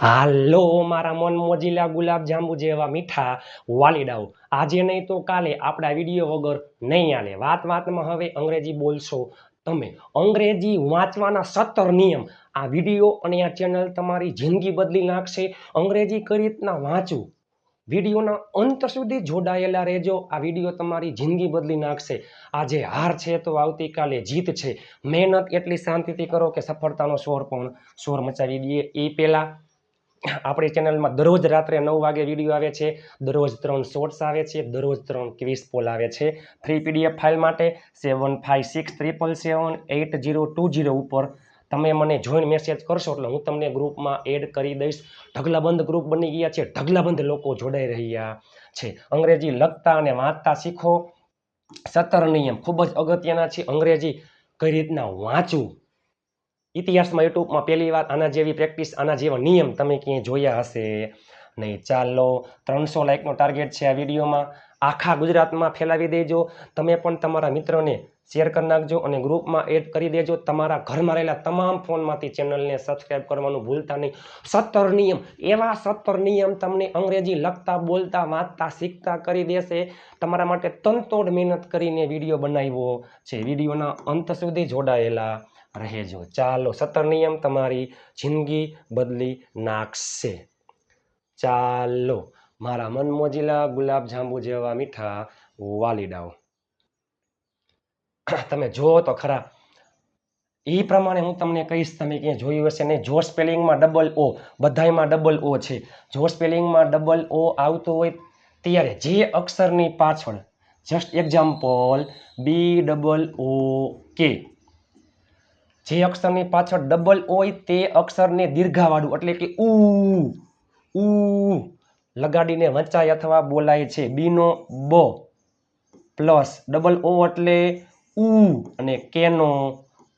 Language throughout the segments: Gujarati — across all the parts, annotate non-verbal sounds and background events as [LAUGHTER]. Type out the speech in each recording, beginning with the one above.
હાલો, મારા મન મોજીલા ગુલાબ જાંબુ જેવા મીઠા વાલીડાઓ. આજે નહીં તો કાલે આપણા વીડિયો વગર નહીં આલે વાત વાતમાં હવે અંગ્રેજી બોલશો તમે. અંગ્રેજી વાંચવાના સત્તર નિયમ. આ વીડિયો અને આ ચેનલ તમારી જિંદગી બદલી નાખશે. અંગ્રેજી કઈ રીતના વાંચવું વિડીયોના અંત સુધી જોડાયેલા રહેજો. આ વીડિયો તમારી જિંદગી બદલી નાખશે. આજે હાર છે તો આવતીકાલે જીત છે. મહેનત એટલી શાંતિથી કરો કે સફળતાનો સ્વર પણ સ્વર મચાવી દઈએ. એ પહેલાં આપણી ચેનલમાં દરરોજ રાત્રે નવ વાગે વીડિયો આવે છે, દરરોજ ત્રણ શોર્ટ્સ આવે છે, દરરોજ ત્રણ ક્વિઝ પોલ આવે છે. ફ્રી પીડીએફ ફાઇલ માટે seven five six triple seven eight zero two zero ઉપર તમે મને જોઈન મેસેજ કરશો એટલે હું તમને ગ્રુપમાં એડ કરી દઈશ. ઢગલાબંધ ગ્રુપ બની ગયા છે, ઢગલાબંધ લોકો જોડાઈ રહ્યા છે. અંગ્રેજી લખતા અને વાંચતા શીખો. સત્તર નિયમ ખૂબ જ અગત્યના છે, અંગ્રેજી કઈ રીતના વાંચવું? ઇતિહાસમાં યુટ્યુબમાં પહેલી વાર આના જેવી પ્રેક્ટિસ આના જેવા નિયમ તમે ક્યાંય જોયા હશે? નહીં, ચાલો, ત્રણસો લાઇકનો ટાર્ગેટ છે આ વિડીયોમાં. આખા ગુજરાતમાં ફેલાવી દેજો. તમે પણ તમારા મિત્રોને શેર કરી નાખજો અને ગ્રુપમાં એડ કરી દેજો. તમારા ઘરમાં રહેલા તમામ ફોનમાંથી ચેનલને સબસ્ક્રાઈબ કરવાનું ભૂલતા નહીં. સત્તર નિયમ. એવા સત્તર નિયમ તમને અંગ્રેજી લખતા, બોલતા, વાંચતા, શીખતા કરી દેશે. તમારા માટે તનતોડ મહેનત કરીને વીડિયો બનાવ્યો છે. વિડીયોના અંત સુધી જોડાયેલા. રહેજો ચાલો સત્તર નિયમ તમારી જિંદગી બદલી નાખશે. ચાલો, મારા મનમોજીલા ગુલાબ જાંબુ જેવા મીઠા વાલીડાઓ [COUGHS] તમે જુઓ તો ખરા એ પ્રમાણે હું તમને કહીશ, તમે ક્યાંય જોયું હશે ને, જો સ્પેલિંગમાં ડબલ ઓ, બધાયમાં ડબલ ઓ છે. જો સ્પેલિંગમાં ડબલ ઓ આવતું હોય ત્યારે જે અક્ષરની પાછળ just example B double O K જે અક્ષરની પાછળ ડબલ હોય તે અક્ષરને દીર્ઘાવાળું એટલે કે ઉ ઉ લગાડીને વંચાય અથવા બોલાય છે. બીનો બ પ્લસ ડબલ ઓ એટલે ઉ અને કેનો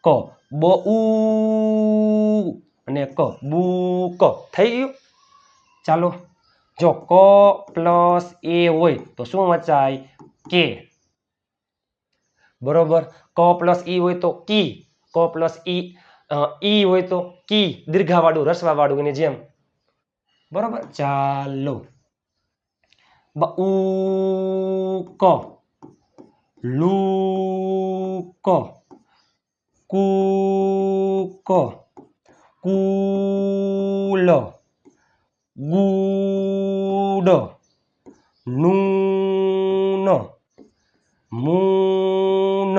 ક. બ, ઉ અને ક. બુ, ક. થઈ ગયું? ચાલો, જો ક પ્લસ એ હોય તો શું વંચાય? કે. બરોબર? ક પ્લસ ઈ હોય તો કી. ક પ્લસ ઈ ઈ હોય તો કી, દીર્ઘાવાળું, રસવાવાળું એની જેમ. બરોબર? ચાલો. બ, ઉ, ક. લુ, ક. કુ, ક. Cool good noon moon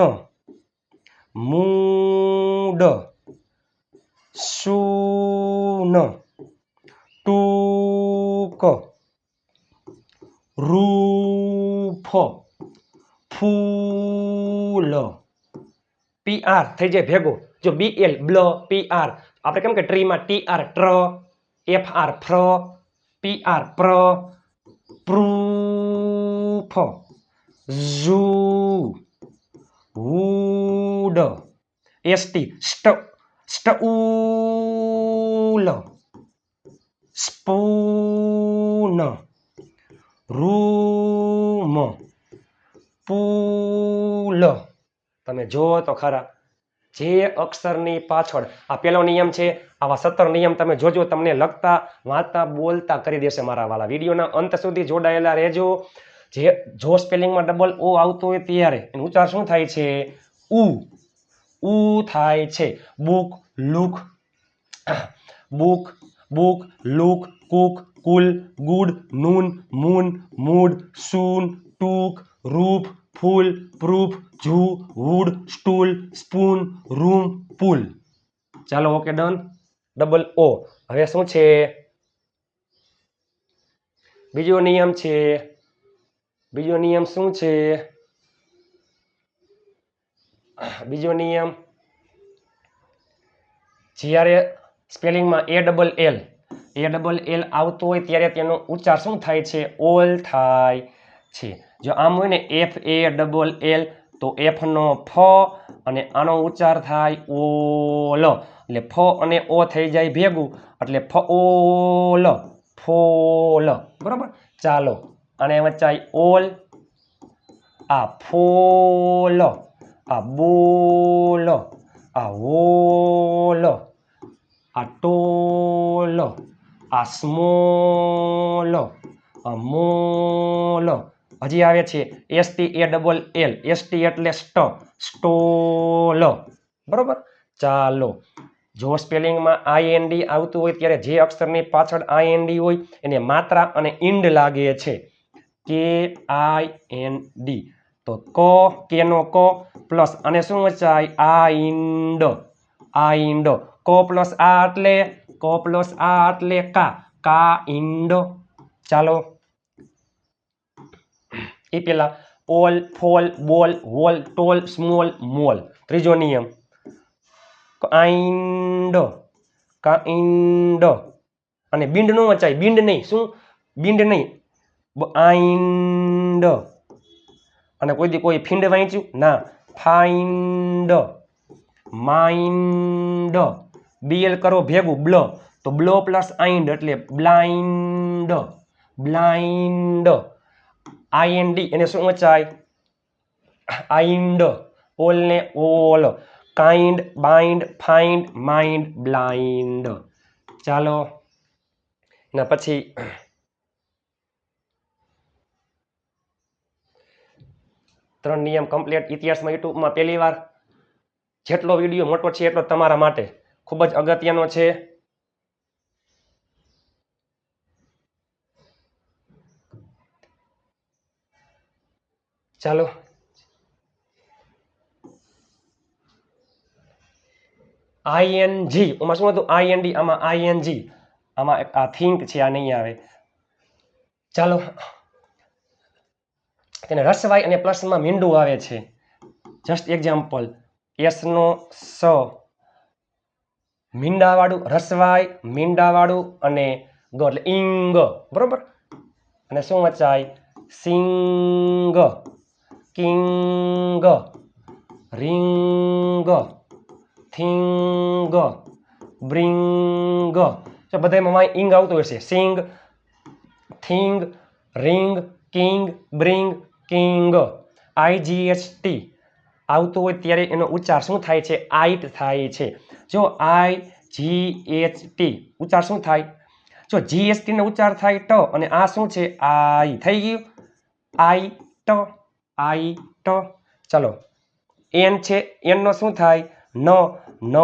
mood soon took roof fool P R થઈ જાય, ભેગો. જો બી એલ બ્લ પી આર આપણે કેમ કે ટ્રીમાં ટી આર ટ્ર એફ આર ફ્ર પી આર પ્ર, પ્રૂફ. ઝૂ. વૂડ. એસટી સ્ટ સ્ટઉલ સ્પૂન. રૂમ. પૂલ. તમે જુઓ તો ખરા, જે અક્ષરની પાછળ, આ પહેલો નિયમ છે, આવા સત્તર નિયમ તમે જોજો, તમને લખતા, વાંચતા, બોલતા કરી દેશે મારા વાલા. વિડીયોના અંત સુધી જોડાયેલા રહેજો. જે, જો સ્પેલિંગમાં ડબલ ઓ આવતો હોય ત્યારે, એનું ઉચ્ચાર શું થાય છે? ઉ. ઉ થાય છે. Book look book book look, cook, cool, good, noon, moon, mood, soon, took, roof, fool, proof, zoo, wood, stool, spoon, room, pool. ચાલો, ઓકે, ડન. Double O. હવે શું છે? બીજો નિયમ છે. બીજો નિયમ શું છે? બીજો નિયમ, જ્યારે સ્પેલિંગમાં A double L A double L આવતો હોય ત્યારે તેનો ઉચ્ચાર શું થાય છે? ઓલ થાય છે. જો આમ હોય ને એફ એ ડબલ એલ તો એફનો ફ અને આનો ઉચ્ચાર થાય ઓલ. એટલે ફ અને ઓ થઈ જાય ભેગું, એટલે ફ ઓલ, ફોલ. બરાબર? ચાલો. અને વચ્ચાય ઓલ. આ ફોલ. આ બોલ આ asmolo, આ ટોલ આ સ્મોલ મોલ હજી આવે છે. S T A double L S T એટલે સ્ટ સ્ટોલ બરોબર? ચાલો. જો સ્પેલિંગમાં આઈએનડી આવતું હોય ત્યારે જે અક્ષરની પાછળ આઈએનડી હોય એને માત્રા અને ઇન્ડ લાગે છે. કે આઈ એન ડી તો ક કેનો ક પ્લસ, અને શું વચાય આ ઇન્ડ આ ઇન્ડ ક પ્લસ આ એટલે, કો પ્લસ આ એટલે કા? કા ઇન્ડો ચાલો. એ પેલા, all, fall, ball, wall, tall, small, mall. ત્રીજો નિયમ. આઈન્ડો કા ઇન્ડો અને બિંડ નો વચાય. બિંડ નહીં. શું? બિંડ નહીં. આઇન્ડ અને કોઈ દી કોઈ ફિંડ વાંચ્યું? ના. ફાઇન્ડ. માઇન્ડ. બીએલ કરો ભેગું, બ્લ. તો બ્લો પ્લસ આઇન્ડ એટલે બ્લાઇન્ડ. બ્લાઇન્ડ. આઈએનડી એને શું વચાય? આઇન્ડ. ઓલ ને all. Kind, bind, find, mind, blind. ચાલો. ને પછી ત્રણ નિયમ કમ્પ્લીટ ઇતિહાસમાં યુટ્યુબમાં પહેલી વાર. જેટલો વીડિયો મોટો છે એટલો તમારા માટે. ખૂબ જ અગત્યનો છે. ચાલો. આઈએનજી આમાં શું હતું? આઈએનડી આમાં આઈએનજી આમાં આ થિંક છે, આ નહીં આવે. ચાલો. તેને રસવાઈ અને પ્લસમાં મીંડું આવે છે. જસ્ટ એક્ઝામ્પલ એસનો સ. મીંડાવાળું રસવાઈ મીંડાવાળું અને ગ એટલે ઇંગ બરોબર? અને શું વચાય? Sing. King. Ring. Thing. Bring. તો બધામાં ઇંગ આવતું હશે. Sing, thing, ring, king, bring king IGST આવતું હોય ત્યારે એનો ઉચ્ચાર શું થાય છે? આઈટ થાય છે. જો આઈ જી એચ ટી ઉચ્ચાર શું થાય? જો જીએસટી નો ઉચ્ચાર થાય ટ અને આ શું છે? આઈ. થઈ ગયું? આઈ ટ આઈ ટ. ચલો. એન છે, એનનો શું થાય? ન ન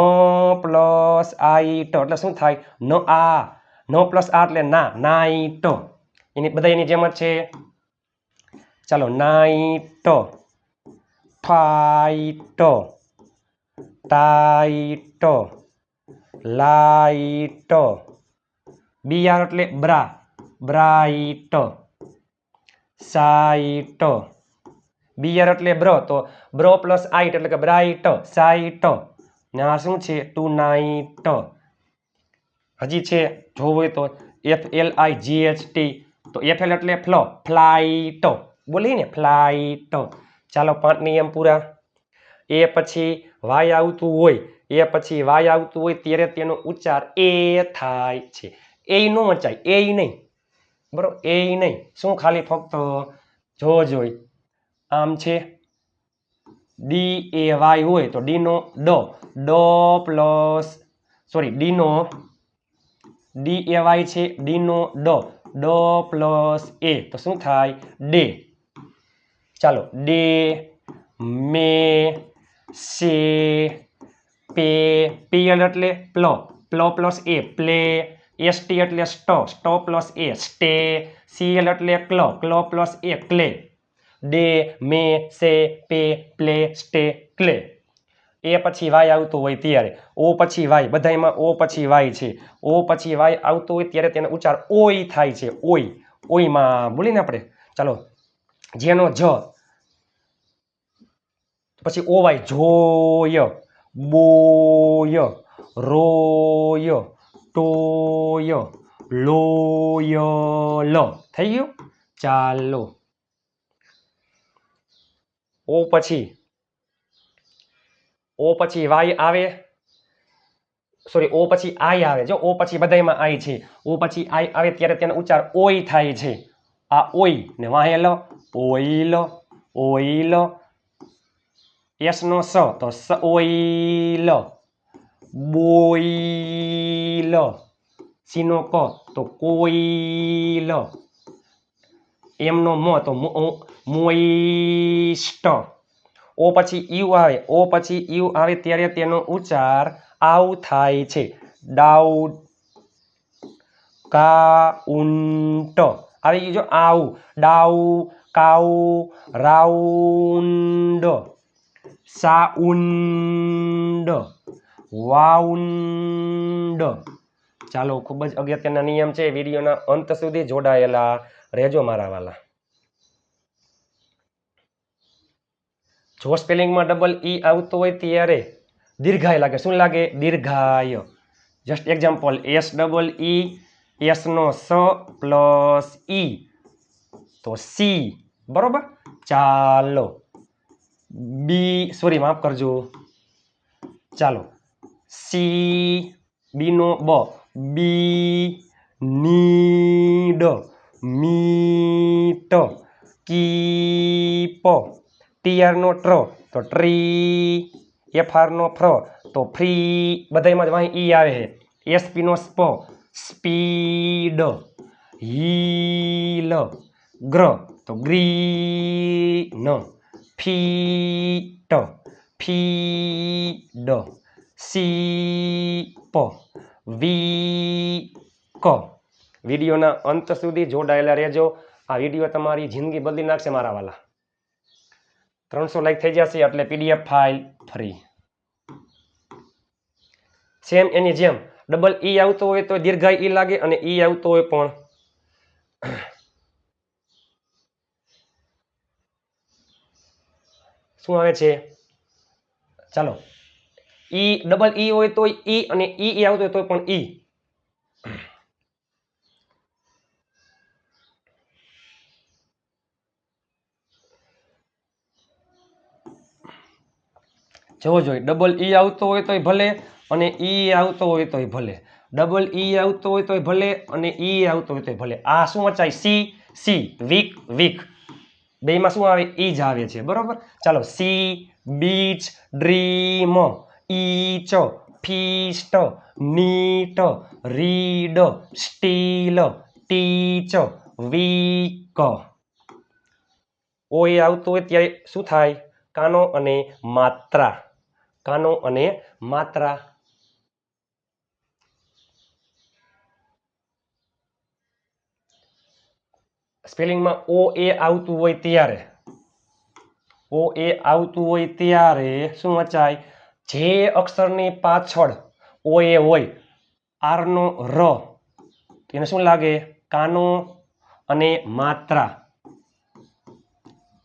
પ્લસ આઈ ટ. એટલે શું થાય? ન આ. ન પ્લસ આ એટલે ના નાઈટ એની બધા એની જેમ જ છે. ચાલો night fight tight light BR એટલે બ્રા. બ્રાઇટ. સાઈટ બીઆર એટલે બ્રો, તો બ્રો પ્લસ આઈટ એટલે કે બ્રાઇટ સાઈટ ને આ શું છે? Tonight. હજી છે, જોવું તો F L I G H T. તો એફ એલ એટલે ફ્લો, ફ્લાઇટ. બોલી ને ફ્લાઇટ. ચાલો પાંચ નિયમ પૂરા. એ પછી વાય આવતું હોય, એ પછી વાય આવતું હોય ત્યારે તેનો ઉચ્ચાર એ થાય છે. એ ન વચાય, એ નહીં. બરોબર? એ નહીં. શું ખાલી ફક્ત જો જોઈ આમ છે. ડી એ વાય હોય તો ડીનો ડ. ડ પ્લસ, સોરી ડીનો ડી એ વાય છે ડીનો ડ. ડ પ્લસ એ. તો શું થાય? ડે. ચાલો day may, say, pay PL એટલે પ્લો પ્લો પ્લસ એ, પ્લે એસટી એટલે સ્ટ, સ્ટો પ્લસ એ, સ્ટે સીએલ એટલે ક્લો ક્લો plus A, clay. Day may, say, pay, play, stay, clay. A પછી વાય આવતું હોય ત્યારે. ઓ પછી વાય બધામાં ઓ પછી વાય છે. ઓ પછી વાય આવતું હોય ત્યારે તેનો ઉચ્ચાર ઓય થાય છે, ઓય. ઓયમાં, બોલીને આપણે? ચાલો જેનો જ પછી O Y joy, boy, Roy, toy, લોય, લ. થઈ ગયું? ચાલો. ઓ પછી ઓ પછી વાય આવે? સોરી ઓ પછી આઈ આવે. જો, ઓ પછી બધામાં આઈ છે. ઓ પછી આઈ આવે ત્યારે તેનો ઉચ્ચાર ઓય થાય છે. આ ઓય ને વાહેલ ઓઈલ ઓઈલ એસનો સ તો સ ઓઈલ બોઈલ સીનો ક તો કોઈલ એમનો મ તો મો- મોઇસ્ટ ઓ પછી યુ આવે ઓ પછી યુ આવે ત્યારે તેનો ઉચ્ચાર આવ થાય છે ડાઉટ કાઉન્ટ આવી ગયું જો આવ ડાઉ કાઉ રાઉન્ડ સાઉન્ડ, વાઉન્ડ. ચાલો, ખૂબ જ અગત્યના નિયમ છે, વિડીયોના અંત સુધી જોડાયેલા રહેજો મારા વાલા. જો સ્પેલિંગમાં ડબલ ઈ આવતો હોય ત્યારે દીર્ઘાય લાગે. શું લાગે? દીર્ઘાય. Just example S double E એસનો સ પ્લસ ઈ તો સી બરોબર? ચાલો. બી સોરી માફ કરજો. ચાલો. સી બીનો બ. બી નીડ મીટ કીપ ટીઆરનો ટ્ર તો ટ્રી એફઆરનો ફ્ર તો ફ્રી બધાયમાં જ વાંહી ઈ આવે છે. એસપીનો સ્પ સ્પીડ હીલ ગ્ર તો ગ્રી ન ફીટ ફીડ સીપ વીક વિડીયોના અંત સુધી જોડાયેલા રહેજો. આ વીડિયો તમારી જિંદગી બદલી નાખશે મારા વાલા. ત્રણસો લાઈક થઈ જશે એટલે પીડીએફ ફાઇલ ફ્રી સેમ એની જેમ. ડબલ ઈ આવતો હોય તો દીર્ઘાય ઈ લાગે અને ઈ આવતો હોય પણ શું આવે છે? ચાલો. ઈ ડબલ ઈ હોય તો ઈ અને ઈ ઈ આવતો હોય તો પણ ઈ. જવો જોઈએ ડબલ ઈ આવતો હોય તોય ભલે અને ઈ આવતો હોય તોય ભલે. ડબલ ઈ આવતો હોય તોય ભલે અને ઈ આવતો હોય તોય ભલે. આ શું વચાય? સી સી વીક વીક બેમાં શું આવે? ઈ જ આવે છે. બરોબર? ચાલો, sea, beach, dream, each, feast, neat, read, steal, teach, week. O A આવતું હોય ત્યારે શું થાય? કાનો અને માત્રા. કાનો અને માત્રા. સ્પેલિંગમાં ઓ એ આવતું હોય ત્યારે. ઓ એ આવતું હોય ત્યારે શું વચાય? જે અક્ષરની પાછળ ઓ એ હોય આરનો ર એને શું લાગે? કાનો અને માત્રા.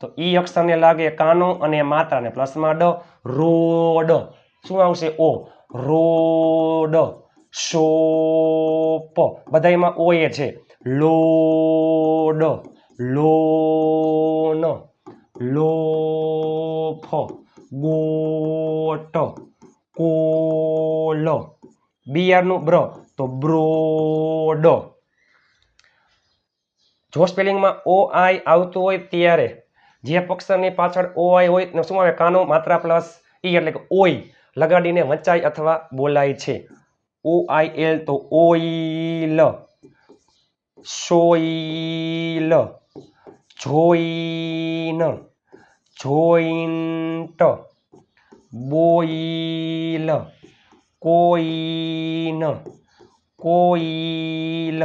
તો ઈ અક્ષરને લાગે કાનો અને માત્રાને પ્લસમાં ડ, રોડ. શું આવશે? ઓ રોડ, શોપ. બધાયમાં ઓ એ છે. Load loan loaf goat coal બિયારનું બ્ર તો બ્રોડ જો સ્પેલિંગમાં ઓ આઈ આવતું હોય ત્યારે જે અક્ષરની પાછળ ઓ આઈ હોય શું આવે? કાનો માત્રા પ્લસ ઈ એટલે કે ઓઈ લગાડીને વંચાય અથવા બોલાય છે. ઓ આઈ એલ તો oil soil join, joint, boil, coin, coil,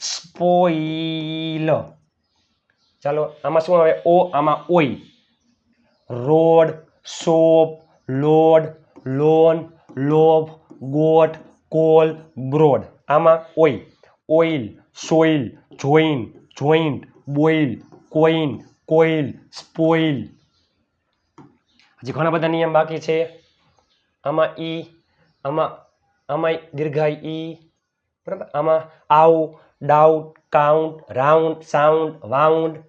spoil. ચાલો, આમાં શું આવે? ઓ, આમાં ઓઈ. Road soap load, loan, lobe goat coal, broad. આમાં ઓઈ. Oil soil join joint boil coin coil spoil હજી ઘણા બધા નિયમ બાકી છે. આમાં ઈ, આમાં આમાં દીર્ઘાય ઈ, બરાબર? આમાં આવ doubt count, round, sound, wound.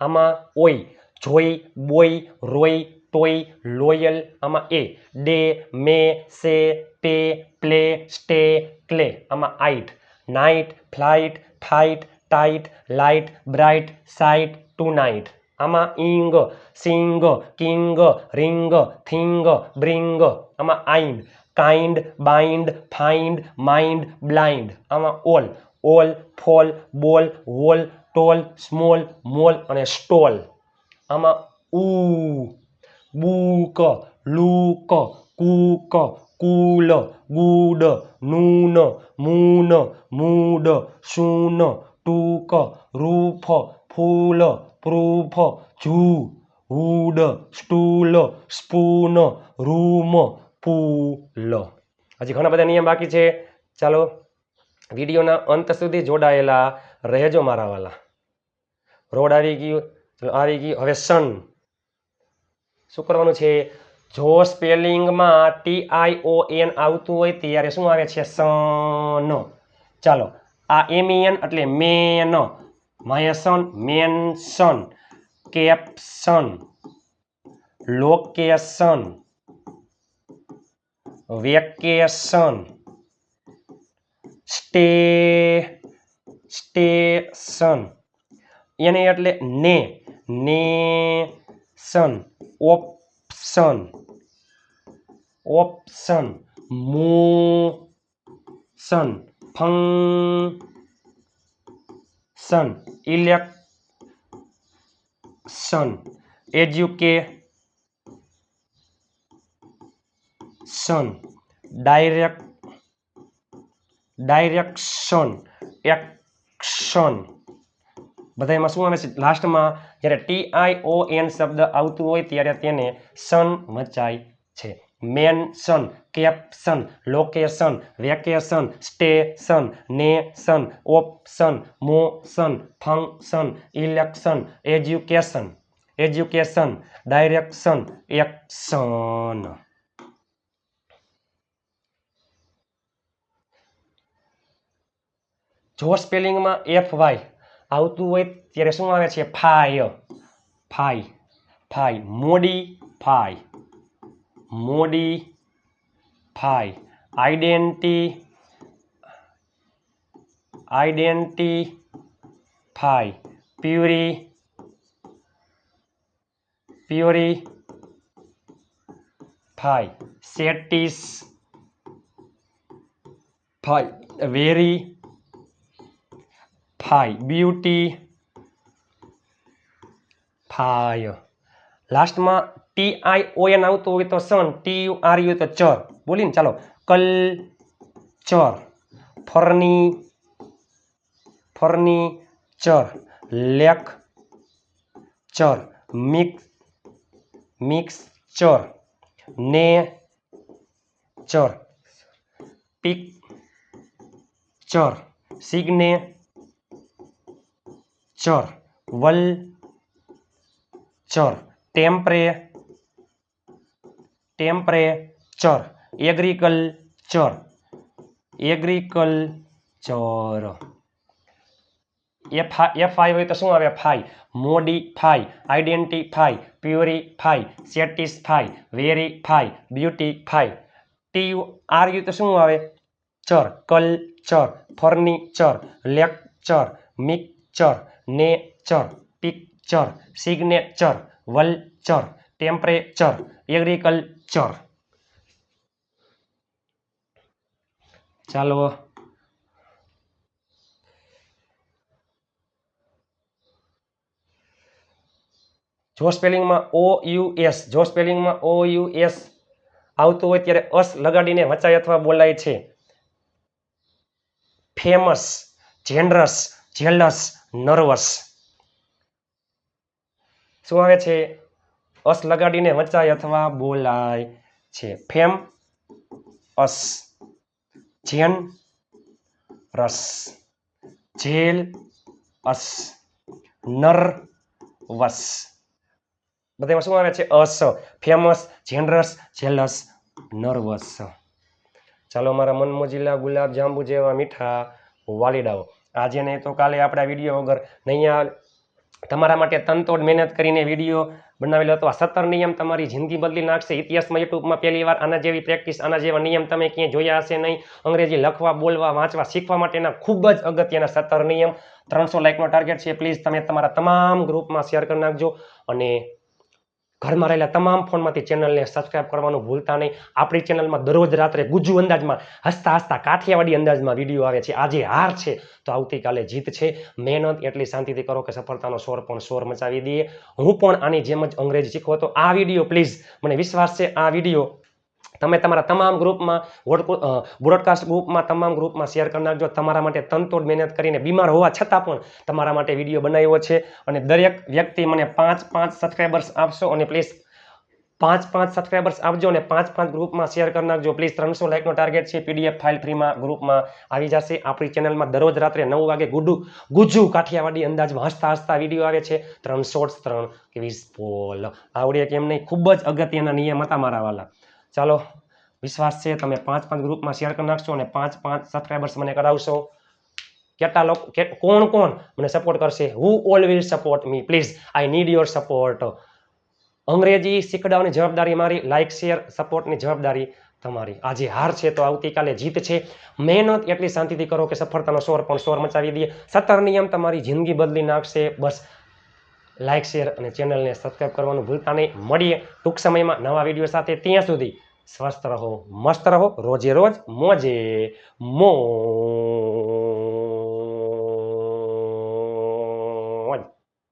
આમાં ઓય, જોઈ, બોય, રોય, ટોય, લોયલ. આમાં એ, day, may, say, pay, play, stay, clay. આમાં આઈટ. Night flight fight tight light bright sight tonight આમાં ઇંગ sing king ring thing bring આમાં આઈન kind bind find mind blind આમાં all all fall ball wall tall small mall અને સ્ટોલ આમાં ઉ book look cook cool good noon moon mood soon took roof fool proof zoo hood stool spoon room pool હજી ઘણા બધા નિયમ બાકી છે। ચાલો, વિડીયોના અંત સુધી જોડાયેલા રહેજો મારા વાલા। રોડ આવી ગયું ચલો આવી ગયું, હવે સન શું કરવાનું છે? જો સ્પેલિંગમાં ટી આઈ ઓ એન આવતું હોય ત્યારે શું આવે છે? સન. ચાલો, આ એમિયન એટલે main. Mention, mansion, caption. Location vacation stay station એને એટલે ને nation option option motion function election education direct direction action બધામાં શું આવે છે? લાસ્ટમાં જ્યારે ટી આઈ ઓ એન શબ્દ આવતું હોય ત્યારે તેને સન મચાય છે. Mention caption location vacation station nation option motion function election education education direction action જો સ્પેલિંગમાં એફ વાય આવતું હોય ત્યારે શું આવે છે? Fy. Fy. Fy. Modify. Modify. Identi identify. Puri purify. Satisfy. Verify beautify લાસ્ટમાં ટી આઈ ઓ એન આવતું હોય તો સન ટી યુ આર યુ તો ચર. બોલીને ચાલો, કલ્ચર ચર ફર્નિચર ફરની ચર લેક ચર મિક્સ, મિક્સચર ને ચર પિક સિગ્નેચર. સિગ્ને ચર vulture ટેમ્પરે temperature agriculture agriculture F F I હોય તો શું આવે phi modify identify purify satisfy verify beautify T U R U તો શું આવે ચર culture furniture lecture mixture nature, picture, signature, vulture, temperature, agriculture. ચાલો. જો સ્પેલિંગમાં ઓ, યુ, એસ, જો સ્પેલિંગમાં ઓ, યુ, એસ આવતું હોય ત્યારે અસ લગાડીને વચાય અથવા બોલાય છે. Famous, generous, jealous nervous. શું આવે છે? અસ લગાડીને વંચાય અથવા બોલાય છે. ફેમ, અસ. જેન, રસ. જેલ, અસ. નર વસ બધામાં શું આવે છે? અસ. Famous, generous, jealous, nervous. ચાલો મારા મનમોજીલા ગુલાબ જાંબુ જેવા મીઠા વાલીડાઓ. આજે નહીં તો કાલે આપણા વીડિયો વગર. નહીં આ તમારા માટે તનતોડ મહેનત કરીને વીડિયો બનાવેલો હતો. આ સત્તર નિયમ તમારી જિંદગી બદલી નાખશે. ઇતિહાસમાં યુટ્યુબમાં પહેલી વાર આના જેવી પ્રેક્ટિસ, આના જેવા નિયમ તમે ક્યાંય જોયા હશે નહીં. અંગ્રેજી લખવા, બોલવા, વાંચવા, શીખવા માટેના ખૂબ જ અગત્યના સત્તર નિયમ. ત્રણસો લાઇકનો ટાર્ગેટ છે. પ્લીઝ તમે તમારા તમામ ગ્રુપમાં શેર કરી નાખજો. અને ઘરમાં રહેલા તમામ ફોનમાંથી ચેનલને સબસ્ક્રાઇબ કરવાનું ભૂલતા નહીં. આપણી ચેનલમાં દરરોજ રાત્રે ગુજુ અંદાજમાં, હસતા હસતા કાઠિયાવાડી અંદાજમાં વીડિયો આવે છે. આજે હાર છે તો આવતીકાલે જીત છે. મહેનત એટલી શાંતિથી કરો કે સફળતાનો સ્વર પણ સ્વર મચાવી દઈએ. હું પણ આની જેમ જ અંગ્રેજી શીખવો તો આ વીડિયો પ્લીઝ મને વિશ્વાસ છે, આ વીડિયો તમે તમારા તમામ ગ્રુપમાં બ્રોડકાસ્ટ ગ્રુપમાં તમામ ગ્રુપમાં શેર કરી નાખજો. તમારા માટે તનતોડ મહેનત કરીને, બીમાર હોવા છતાં પણ તમારા માટે વીડિયો બનાવ્યો છે. અને દરેક વ્યક્તિ મને પાંચ પાંચ સબસ્ક્રાઈબર્સ આપશો અને પ્લીઝ પાંચ પાંચ સબસ્ક્રાઈબર્સ આપજો અને પાંચ પાંચ ગ્રુપમાં શેર કરી નાખજો. પ્લીઝ ત્રણસો લાઇકનો ટાર્ગેટ છે. પીડીએફ ફાઇલ ફ્રીમાં ગ્રુપમાં આવી જશે. આપણી ચેનલમાં દરરોજ રાત્રે નવ વાગે ગુડુ, ગુજુ કાઠિયાવાડી અંદાજમાં હસતા હસતા વીડિયો આવે છે. ત્રણ શોર્ટ્સ ત્રણ વીસ પોલ આવડે કેમ નહીં? ખૂબ જ અગત્યના નિયમ હતા મારા વાલા. ચાલો, વિશ્વાસ છે, તમે પાંચ પાંચ ગ્રુપમાં શેર કરી નાખશો અને પાંચ પાંચ સબસ્ક્રાઈબર્સ મને કરાવશો કેટલા લોકો કોણ કોણ મને સપોર્ટ કરશે? Who all will support me please I need your support અંગ્રેજી શીખડાવવાની જવાબદારી મારી લાઇક શેર સપોર્ટની જવાબદારી તમારી. આજે હાર છે તો આવતીકાલે જીત છે. મહેનત એટલી શાંતિથી કરો કે સફળતાનો સ્વર પણ સ્વર મચાવી દઈએ સત્તર નિયમ તમારી જિંદગી બદલી નાખશે. બસ લાઇક શેર અને ચેનલને સબસ્ક્રાઈબ કરવાનું ભૂલતા નહીં. મળીએ ટૂંક સમયમાં નવા વીડિયો સાથે. ત્યાં સુધી સ્વસ્થ રહો, મસ્ત રહો. રોજે રોજ મોજે મોજ